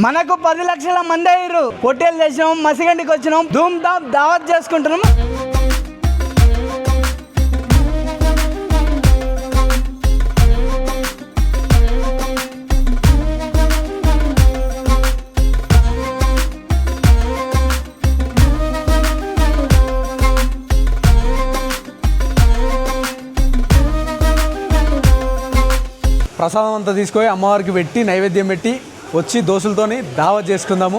మనకు పది లక్షల మంది అయ్యారు. పొట్టేలు చేసినాం మసిగండికి వచ్చినాం ధూమ్ ధామ్ దావత్ చేసుకుంటున్నాం. ప్రసాదం అంతా తీసుకొని అమ్మవారికి పెట్టి నైవేద్యం పెట్టి వచ్చి దోశలతోని దావత్ చేసుకుందాము.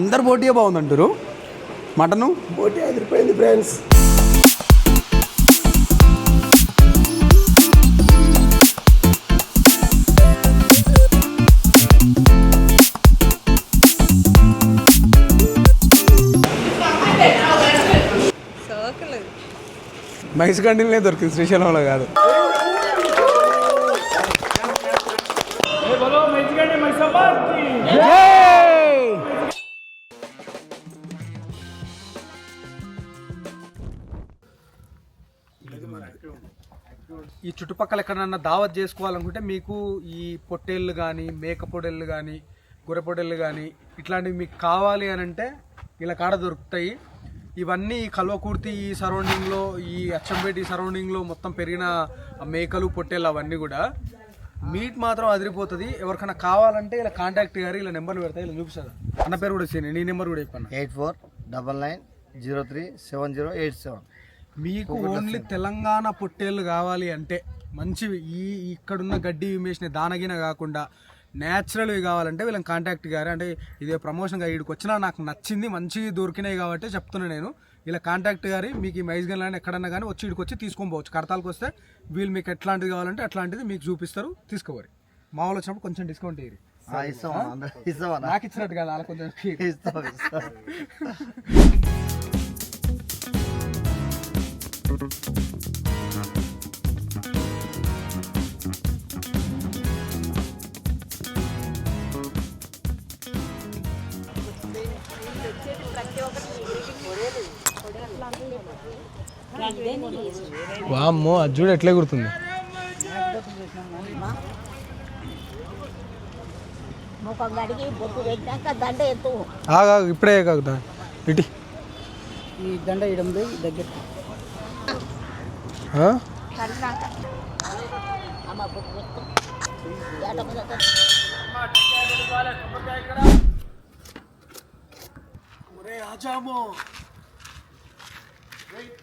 అందరు పోటీయే బాగుందంటారు మటను? పోటీ అదిరిపోయింది ఫ్రెండ్స్. మైస్ కండిలనే దొరికింది శ్రీశైలంలో కాదు. ఈ చుట్టుపక్కల ఎక్కడన్నా దావత్ చేసుకోవాలనుకుంటే మీకు ఈ పొట్టేళ్ళు కానీ మేక పొట్టేళ్ళు కానీ గొర్రె పొట్టేళ్ళు కానీ ఇట్లాంటివి మీకు కావాలి అని అంటే ఇలా కాడ దొరుకుతాయి. ఇవన్నీ ఈ కల్వకుర్తి ఈ సరౌండింగ్లో ఈ అచ్చంపేట ఈ సరౌండింగ్లో మొత్తం పెరిగిన మేకలు పొట్టేళ్ళు అవన్నీ కూడా మీట్ మాత్రం అదిరిపోతుంది. ఎవరికైనా కావాలంటే ఇలా కాంటాక్ట్ గారు ఇలా నెంబర్లు పెడతాయి ఇలా చూపిస్తారు అన్న పేరు కూడా ఇచ్చేయండి. నీ నెంబర్ కూడా చెప్పాను eight four double nine zero three seven zero eight seven. మీకు ఓన్లీ తెలంగాణ పొట్టేళ్ళు కావాలి అంటే మంచివి. ఈ ఇక్కడున్న గడ్డి వేసిన దానగిన కాకుండా న్యాచురల్వి కావాలంటే వీళ్ళని కాంటాక్ట్ గారు అంటే ఇదే ప్రమోషన్గా వీడికి వచ్చినా నాకు నచ్చింది మంచివి దొరికినాయి కాబట్టి చెప్తున్నా నేను. ఇలా కాంటాక్ట్ గారి మీకు ఈ మైజ్ గన్ ఎక్కడన్నా కానీ వచ్చి ఇక్కడికి వచ్చి తీసుకొని పోవచ్చు. కడతాలకు వస్తే వీళ్ళు మీకు ఎట్లాంటిది కావాలంటే అట్లాంటిది మీకు చూపిస్తారు తీసుకోవాలి. మా వాళ్ళు వచ్చినప్పుడు కొంచెం డిస్కౌంట్ ఇయ్యి. నాకు ఇచ్చినట్టు కదా అలా కొంచెం ఇస్తాం వామ్మో అది చూడు ఎట్లే గుర్తుంది ఆగా ఇప్పుడే కాకుతా ఇటీ. ఈ దండ ఇయడం దగ్గర. ఆ? కడినాక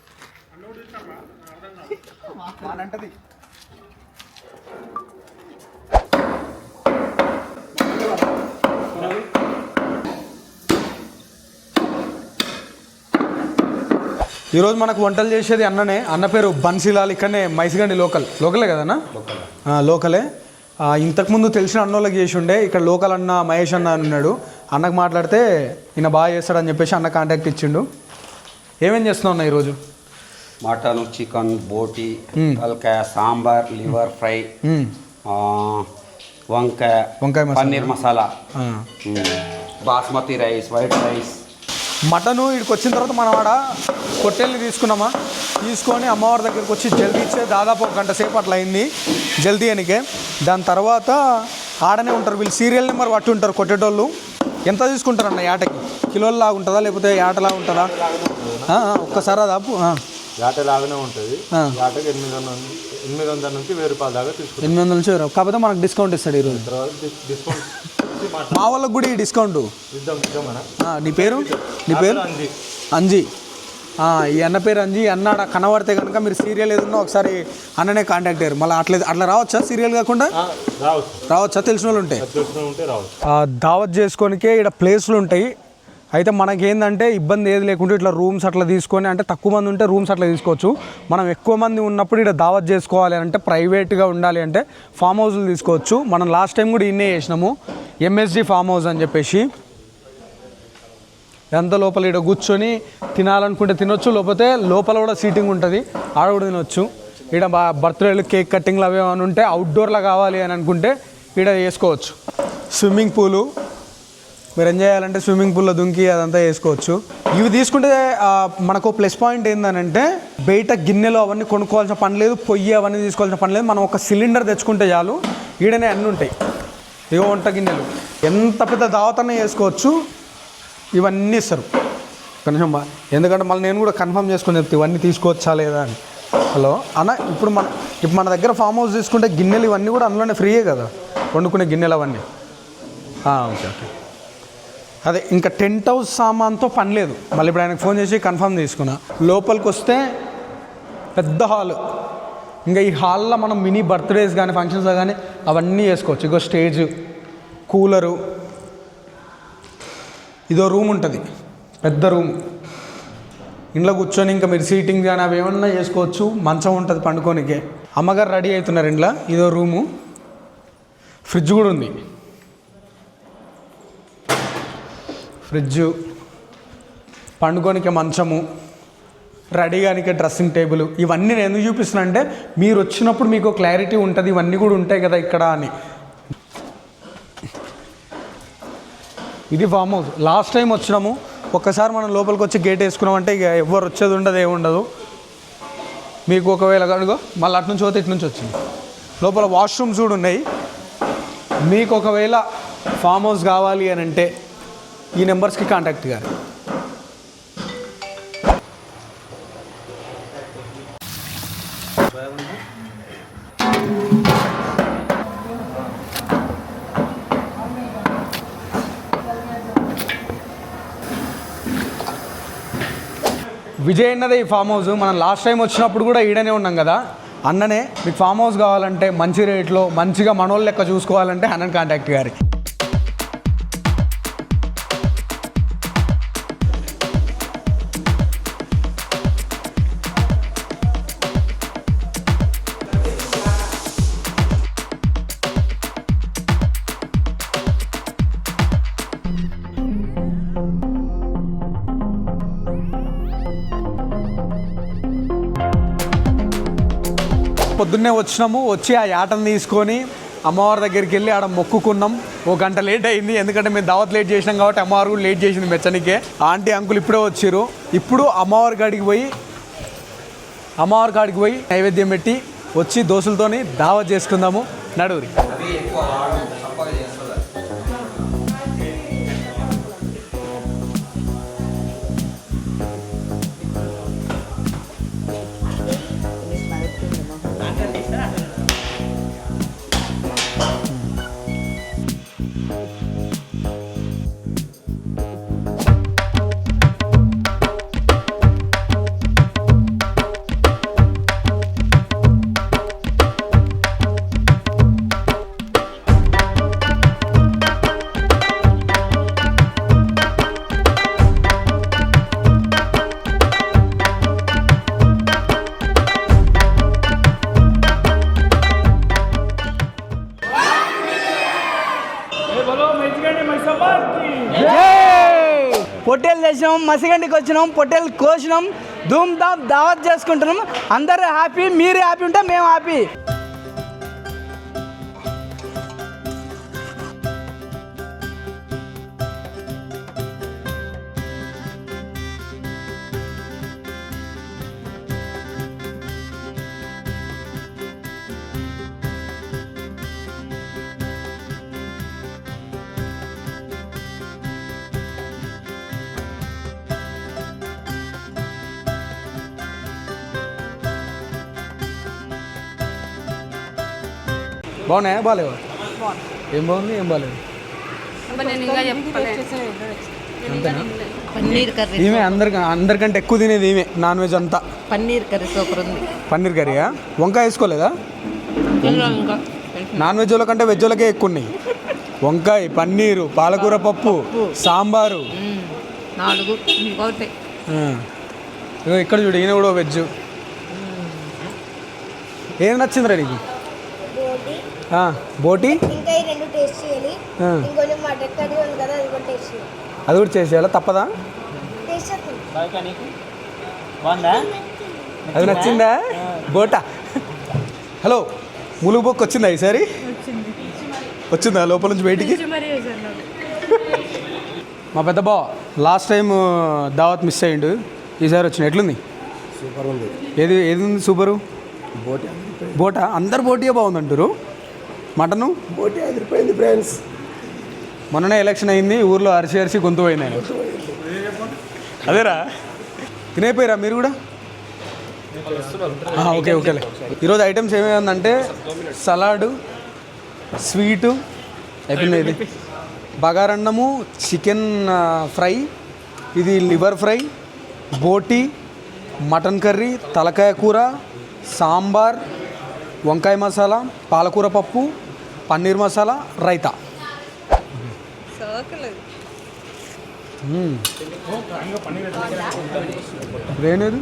ఈరోజు మనకు వంటలు చేసేది అన్ననే అన్న పేరు బన్సీలాల్ ఇక్కడనే మైసిగండి లోకల్. లోకలే కదన్నా? లోకలే. ఇంతకుముందు తెలిసిన అన్నోళ్ళకి చేసి ఉండే ఇక్కడ లోకల్ అన్న మహేష్ అన్న అని ఉన్నాడు. అన్నకు మాట్లాడితే ఈయన బాగా చేస్తాడని చెప్పేసి అన్న కాంటాక్ట్ ఇచ్చిండు. ఏమేం చేస్తున్నావు అన్న ఈరోజు? మటన్ చికెన్ బోటి తలకాయ సాంబార్ లివర్ ఫ్రై వంకాయ వంకాయ. Paneer masala. Basmati rice white rice. Mutton ఇక్కడికి వచ్చిన తర్వాత మనం ఆడ పొట్టేల్ని తీసుకున్నామా? తీసుకొని అమ్మవారి దగ్గరికి వచ్చి జల్దీ ఇచ్చే దాదాపు ఒక గంట సేపు అట్లా అయింది. జల్దీ అనికే. దాని తర్వాత ఆడనే ఉంటారు వీళ్ళు సీరియల్ నెంబర్ పట్టి ఉంటారు కొట్టేటోళ్ళు. ఎంత తీసుకుంటారన్న ఏటకి కిలోల్లాగా ఉంటుందా లేకపోతే ఏటలా ఉంటుందా? ఒక్కసారి దాపు లాగానే ఉంటుంది. ఎనిమిది వందల ఎనిమిది వందల నుంచి వెయ్యి రూపాయల దాకా తీసుకుంటాం. ఎనిమిది వందల నుంచి వెయ్యి. కాకపోతే మనకు డిస్కౌంట్ ఇస్తాడు ఈరోజు. తర్వాత డిస్కౌంట్? మా వాళ్ళకి కూడా ఈ డిస్కౌంట్. ఇద్దాం ఇద్దాం అన్న. ఆ, నీ పేరు? నీ పేరు? అంజి. ఈ అన్న పేరు అంజీ. అన్న ఆడ కనబడితే కనుక మీరు సీరియల్ ఏదన్నా ఒకసారి అన్ననే కాంటాక్ట్ అయ్యారు. మళ్ళీ అట్లా అట్లా రావచ్చా సీరియల్ కాకుండా? రావచ్చు. తెలిసిన వాళ్ళు ఉంటే? తెలిసిన ఉంటే రావచ్చు. ఆ, దావత్ చేసుకోనికే ఇక్కడ ప్లేస్లు ఉంటాయి. అయితే మనకేందంటే ఇబ్బంది ఏది లేకుండా ఇట్లా రూమ్స్ అట్లా తీసుకొని అంటే తక్కువ మంది ఉంటే రూమ్స్ అట్లా తీసుకోవచ్చు. మనం ఎక్కువ మంది ఉన్నప్పుడు ఇక్కడ దావత్ చేసుకోవాలి అంటే ప్రైవేట్గా ఉండాలి అంటే ఫామ్ హౌస్లు తీసుకోవచ్చు. మనం లాస్ట్ టైం కూడా ఇన్నే చేసినాము. ఎంఎస్జి ఫామ్ హౌస్ అని చెప్పేసి. ఎంత లోపల ఇక్కడ కూర్చొని తినాలనుకుంటే తినొచ్చు లేకపోతే లోపల కూడా సీటింగ్ ఉంటుంది ఆడ కూడా తినొచ్చు. ఇక్కడ బా బర్త్డేలు కేక్ కట్టింగ్లు అవి ఏమైనా ఉంటే అవుట్డోర్లో కావాలి అని అనుకుంటే ఇక్కడ చేసుకోవచ్చు. స్విమ్మింగ్ పూలు మీరు ఏం చేయాలంటే స్విమ్మింగ్ పూల్లో దుంకి అదంతా వేసుకోవచ్చు. ఇవి తీసుకుంటే మనకు ప్లస్ పాయింట్ ఏంటంటే బయట గిన్నెలు అవన్నీ కొనుక్కోవాల్సిన పని లేదు పొయ్యి అవన్నీ తీసుకోవాల్సిన పని లేదు. మనం ఒక సిలిండర్ తెచ్చుకుంటే చాలు ఈడనే అన్నీ ఉంటాయి. ఇగో వంట గిన్నెలు. ఎంత పెద్ద దావతనే వేసుకోవచ్చు. ఇవన్నీ ఇస్తారు. కనీసం ఎందుకంటే మళ్ళీ నేను కూడా కన్ఫర్మ్ చేసుకొని చెప్తే ఇవన్నీ తీసుకోవచ్చా లేదా అని. హలో? అన్న ఇప్పుడు మన ఇప్పుడు మన దగ్గర ఫామ్ హౌస్ తీసుకుంటే గిన్నెలు ఇవన్నీ కూడా అందులోనే ఫ్రీయే కదా? వండుకునే గిన్నెలు అవన్నీ. Okay okay. అదే ఇంకా టెంట్ హౌస్ సామాన్తో పని లేదు. మళ్ళీ ఇప్పుడు ఆయనకు ఫోన్ చేసి కన్ఫర్మ్ తీసుకున్నా లోపలికి వస్తే పెద్ద హాల్. ఇంకా ఈ హాల్లో మనం మినీ బర్త్డేస్ కానీ ఫంక్షన్స్ కానీ అవన్నీ చేసుకోవచ్చు. ఇగో స్టేజ్ కూలరు ఇదో రూమ్ ఉంటుంది. పెద్ద రూమ్. ఇంట్లో కూర్చొని ఇంకా మీరు సీటింగ్ కానీ అవి ఏమన్నా చేసుకోవచ్చు. మంచం ఉంటుంది పండుకోనికే. అమ్మగారు రెడీ అవుతున్నారు ఇంట్లో. ఇదో రూము. ఫ్రిడ్జ్ కూడా ఉంది. ఫ్రిడ్జ్ పండుకోనికి మంచము రెడీగానికే డ్రెస్సింగ్ టేబుల్ ఇవన్నీ నేను ఎందుకు చూపిస్తున్నా అంటే మీరు వచ్చినప్పుడు మీకు క్లారిటీ ఉంటుంది ఇవన్నీ కూడా ఉంటాయి కదా ఇక్కడ అని. ఇది ఫామ్ హౌస్. లాస్ట్ టైం వచ్చినాము ఒక్కసారి మనం లోపలికి వచ్చి గేట్ వేసుకున్నామంటే ఇక ఎవరు వచ్చేది ఉండదు ఏముండదు మీకు ఒకవేళ కనుగో మళ్ళీ అటు నుంచి పోతే ఇటు నుంచి వచ్చింది. లోపల వాష్రూమ్స్ కూడా ఉన్నాయి. మీకు ఒకవేళ ఫామ్ హౌస్ కావాలి అని అంటే ఈ నెంబర్స్కి కాంటాక్ట్ గారు. విజయ్ అన్నదే ఈ ఫామ్ హౌస్. మనం లాస్ట్ టైం వచ్చినప్పుడు కూడా ఈడనే ఉన్నాం కదా. అన్ననే మీకు ఫామ్ హౌస్ కావాలంటే మంచి రేట్లో మంచిగా మనోళ్ళు లెక్క చూసుకోవాలంటే అన్నని కాంటాక్ట్ గారి. పొద్దున్నే వచ్చినాము వచ్చి ఆ యాటను తీసుకొని అమ్మవారి దగ్గరికి వెళ్ళి ఆడ మొక్కుకున్నాం. ఓ గంట లేట్ అయింది ఎందుకంటే మేము దావత్ లేట్ చేసినాం కాబట్టి అమ్మవారు కూడా లేట్ చేసింది మెచ్చనికే. ఆంటీ అంకుల్ ఇప్పుడే వచ్చారు ఇప్పుడు అమ్మవారి కాడికి పోయి అమ్మవారి కాడికి పోయి నైవేద్యం పెట్టి వచ్చి దోశలతోని దావత్ చేసుకుందాము. నడువురి. వచ్చినాం పొట్టేలు కోసినాం ధూమ్ ధామ్ దావత్ చేసుకుంటున్నాం. అందరూ హ్యాపీ మీరు హ్యాపీ ఉంటే మేము హ్యాపీ. బాగున్నాయా? బాగాలేవా? ఏం బాగుంది? ఏం బాగాలేదు. నేను ఇంకా చెప్పలేదు. పన్నీర్ కర్రీ ఈమె అందరికి అందరికంటే ఎక్కువ తినేది ఈమె నాన్ వెజ్ అంతా. పన్నీర్ కర్రీ సూపర్ ఉంది. పన్నీర్ కర్రీయా? వంకాయ వేసుకోలేదా? ఇంకా. నాన్ వెజ్ వాళ్ళకంటే వెజ్ వాళ్ళకే ఎక్కువ ఉన్నాయి. వంకాయ పన్నీరు పాలకూర పప్పు సాంబారు. నాలుగు. ఇక్కడ చూడు ఈయన కూడా వెజ్. ఏం నచ్చిందిరా నీకు? బోటి? ఇంకా ఈ రెండు టేస్ట్ చేయాలి. ఆ, ఇంకొంచెం మటన్ కర్రీ ఉంది కదా అది కూడా టేస్ట్ చేయాలి. అది కూడా చేసేయాలా? తప్పదా? టేస్ట్ అది నచ్చిందా? బోటా? హలో ములుగు బొక్క వచ్చిందా ఈసారి? వచ్చిందా. లోపల నుంచి బయటికి? మా పెద్ద బావ లాస్ట్ టైం దావత్ మిస్ అయ్యిండు. ఈసారి వచ్చిన ఎట్లుంది? సూపర్ ఉంది. ఏది ఏది ఉంది సూపరు? బోటి బోటా అందరు బోటియే బాగుందంటారు. మటను? బోటి అదిరిపోయింది ఫ్రెండ్స్. మొన్ననే ఎలక్షన్ అయింది ఊర్లో అరిసి అరిసి గొంతు పోయినాయి అదేరా? తినేపోయారా మీరు కూడా? ఆ, ఓకే ఓకేలే ఈరోజు ఐటమ్స్ ఏమేమందంటే సలాడు స్వీటు అయిపోయింది ఇది? బగారన్నము చికెన్ ఫ్రై ఇది లివర్ ఫ్రై బోటి మటన్ కర్రీ తలకాయ కూర సాంబార్ వంకాయ మసాలా పాలకూర పప్పు పన్నీర్ మసాలా రైతా. ఇదేనేది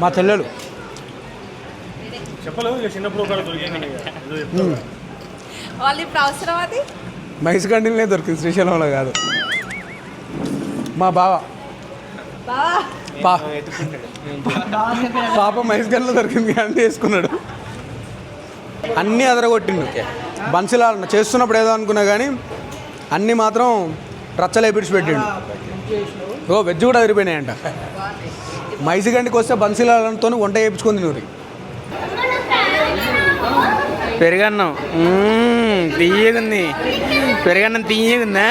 మా చెల్లెలు. వాళ్ళు ఇప్పుడు అవసరం అది? మైస్ కంటిన్యూనే దొరికింది శ్రీశైలంలో కాదు. మా బావ. పా పాప మైస్ గన్లో దొరికింది కానీ వేసుకున్నాడు. అన్నీ అదరగొట్టిండు. బన్సిలా చేస్తున్నప్పుడు ఏదో అనుకున్నా కానీ అన్నీ మాత్రం రచ్చలు పెట్టిండు. ఓ వెజ్ కూడా అదిరిపోయినాయంట. మైసి గంటికి వస్తే బన్సిలాలతో వంట చేయించుకుంది నూరి. పెరుగన్నం. తీయగుంది పెరుగన్నం తీయగుందా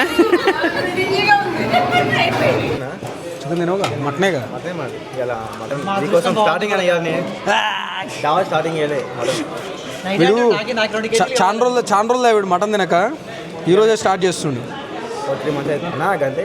చికెన్ తినవుగా మటనే కదా? మరి ఇలా మటన్ మీకోసం స్టార్టింగ్ అని ఇవ్వాలి దావా స్టార్టింగ్ ఇవ్వలే మటన్. వీడు చా- చాలా రోజులు చాలా రోజులు వీడు మటన్ తినక. ఈరోజే స్టార్ట్ చేస్తుండు. త్రీ మంత్స్ అవుతుంది? నాకంతే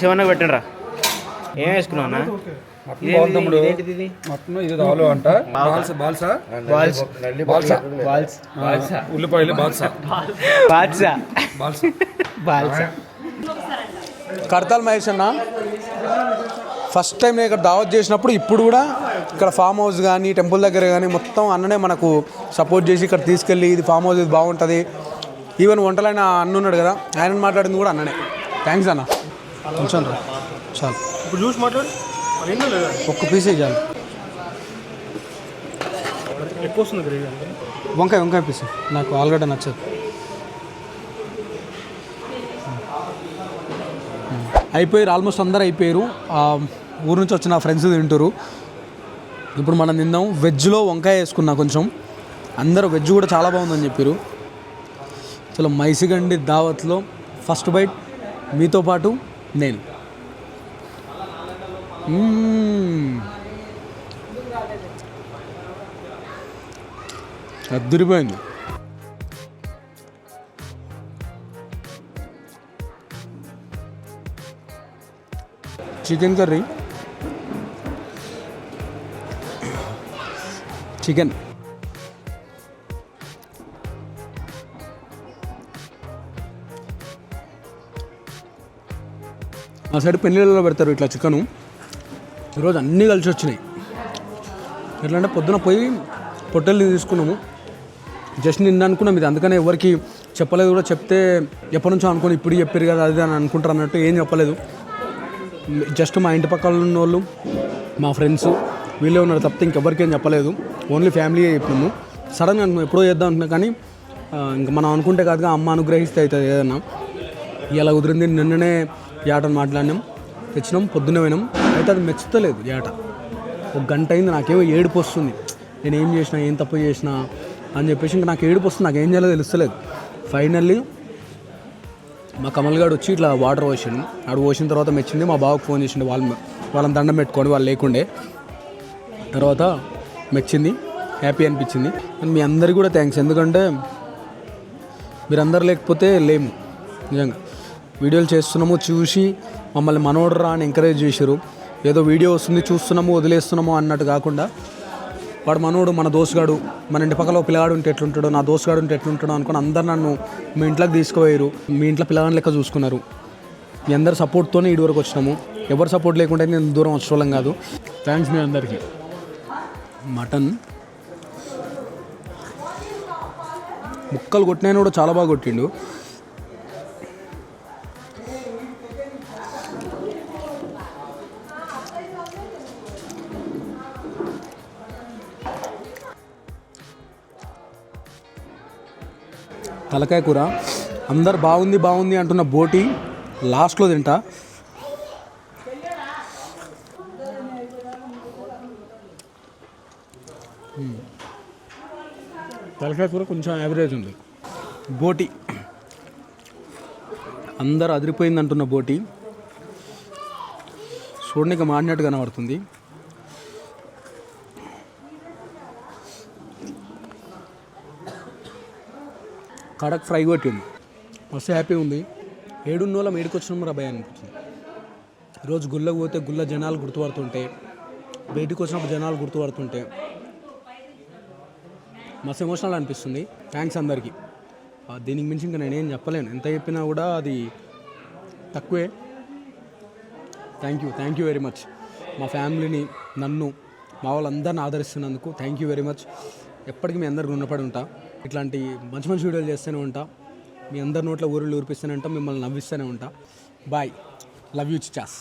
శివన్నకు పెట్టండి రా ఏం వేసుకున్నావునా ఇదేంటిది మొత్తం ఇది? రాలు అంట. బాల్సా? బాల్సా? బాల్సా? బాల్సా. ఉల్లిపాయలు బాల్సా. బాద్షా బాల్సా. బాల్సా. కడతాల్ మహేష్ అన్న ఫస్ట్ టైం నేను ఇక్కడ దావత్ చేసినప్పుడు ఇప్పుడు కూడా ఇక్కడ ఫామ్ హౌస్ కానీ టెంపుల్ దగ్గర కానీ మొత్తం అన్ననే మనకు సపోర్ట్ చేసి ఇక్కడ తీసుకెళ్ళి ఇది ఫామ్ హౌస్ ఇది బాగుంటుంది. ఈవెన్ వంటలైన అన్న ఉన్నాడు కదా ఆయన మాట్లాడింది కూడా అన్ననే. థ్యాంక్స్ అన్న. కొంచెం రా. చాలు. ఇప్పుడు చూసి మాట్లాడు. లేదా ఒక్క పీసే చాలు. ఎక్కువ వస్తుంది గ్రేవీ అంటే. వంకాయ వంకాయ పీస్. నాకు ఆలుగడ్డ నచ్చదు. అయిపోయారు ఆల్మోస్ట్ అందరు అయిపోయారు. ఆ, ఊరు నుంచి వచ్చిన ఫ్రెండ్స్ తింటారు ఇప్పుడు మనం తిందాం. వెజ్లో వంకాయ వేసుకున్నా కొంచెం. అందరూ వెజ్ కూడా చాలా బాగుందని చెప్పారు అసలు మైసిగండి దావత్లో ఫస్ట్ బైట్ మీతో పాటు నేను. అద్దరిపోయింది. Chicken curry. చికెన్. ఆ సైడ్ పెళ్ళిళ్ళలో పెడతారు ఇట్లా చికెను. ఈరోజు అన్నీ కలిసి వచ్చినాయి. ఎట్లా అంటే పొద్దున పోయి పొట్టెల్ని తీసుకున్నాము. జస్ట్ నిన్న అనుకున్నాం ఇది అందుకనే ఎవరికి చెప్పలేదు కూడా చెప్తే ఎప్పటి నుంచో అనుకుని ఇప్పుడు చెప్పారు కదా అది అని అనుకుంటారు అన్నట్టు ఏం చెప్పలేదు. జస్ట్ మా ఇంటి పక్కల ఉన్న వాళ్ళు మా ఫ్రెండ్స్ వీళ్ళే ఉన్నారు తప్పితే ఇంకెవరికి చెప్పలేదు. ఓన్లీ ఫ్యామిలీ చెప్పినాము. సడన్గా అనుకున్నాం ఎప్పుడో చేద్దాం అనుకున్నా కానీ ఇంకా మనం అనుకుంటే కాదుగా అమ్మ అనుగ్రహిస్తే అవుతుంది ఏదన్నా. ఇలా కుదిరింది నిన్ననే యాటను మాట్లాడినాం. తెచ్చినాం పొద్దున్నే పోయినాం. అయితే అది మెచ్చుతలేదు ఏట ఒక గంట అయింది నాకేమో ఏడుపు వస్తుంది. నేను ఏం చేసినా ఏం తప్పు చేసినా అని చెప్పేసి ఇంకా నాకు ఏడుపు వస్తుంది నాకు ఏం చేయాలో తెలుస్తలేదు. ఫైనల్లీ మా కమల్ గారు వచ్చి ఇట్లా వాటర్ పోసిండు. ఆడు పోసిన తర్వాత మెచ్చింది మా బావకు ఫోన్ చేసిండు. వాళ్ళ వాళ్ళని దండం పెట్టుకోండి వాళ్ళు లేకుండే. తర్వాత మెచ్చింది హ్యాపీ అనిపించింది. అండ్ మీ అందరికీ కూడా థ్యాంక్స్ ఎందుకంటే మీరందరు లేకపోతే లేము. నిజంగా. వీడియోలు చేస్తున్నాము చూసి మమ్మల్ని మనోడరా అని ఎంకరేజ్ చేశారు. ఏదో వీడియో వస్తుంది చూస్తున్నాము వదిలేస్తున్నాము అన్నట్టు కాకుండా వాడు మనోడు మన దోసుగాడు మన ఇంటి పక్కల ఓ పిల్లగాడు ఉంటే ఎట్లుంటాడో నా దోసుగాడు ఉంటే ఎట్లుంటాడో అనుకుని అందరు నన్ను మీ ఇంట్లోకి తీసుకుపోయారు. మీ ఇంట్లో పిల్లగాని లెక్క చూసుకున్నారు. మీ అందరి సపోర్ట్తోనే ఇటు వరకు వచ్చినాము. ఎవరు సపోర్ట్ లేకుంటే నేను దూరం వచ్చేవాళ్ళం కాదు. థ్యాంక్స్ మీ అందరికీ. మటన్. ముక్కలు కొట్టినాయని కూడా చాలా బాగా కొట్టిండు. తలకాయ కూర. అందరు బాగుంది బాగుంది అంటున్న బోటి లాస్ట్లో తింటా. తలకాయ కూర కొంచెం యావరేజ్ ఉంది. బోటి. అందరు అదిరిపోయింది అంటున్న బోటి చూడడానికి మాడినట్టు కనబడుతుంది. కడక్ ఫ్రై కొట్టింది మస్తు హ్యాపీ ఉంది. ఏడున్న వాళ్ళం ఏడుకొచ్చినాం రా భయ అనిపించింది. ఈరోజు గుళ్ళకు పోతే గుళ్ళ జనాలు గుర్తుపడుతుంటే బయటికి వచ్చినప్పుడు జనాలు గుర్తుపడుతుంటే మస్తు ఎమోషనల్ అనిపిస్తుంది. థ్యాంక్స్ అందరికీ. దీనికి మించి ఇంకా నేనేం చెప్పలేను. ఎంత చెప్పినా కూడా అది తక్కువే. Thank you thank you very much మా ఫ్యామిలీని నన్ను మా వాళ్ళందరిని ఆదరిస్తున్నందుకు థ్యాంక్ యూ వెరీ మచ్ ఎప్పటికీ మీ అందరికీ రుణపడి ఉంటా. ఇట్లాంటి మంచి మంచి వీడియోలు చేస్తూనే ఉంటా. మీ అందరి నోట్లో ఊరిళ్ళు ఊరిపిస్తూనే ఉంటా మిమ్మల్ని నవ్విస్తూనే ఉంటా. Bye love you chaas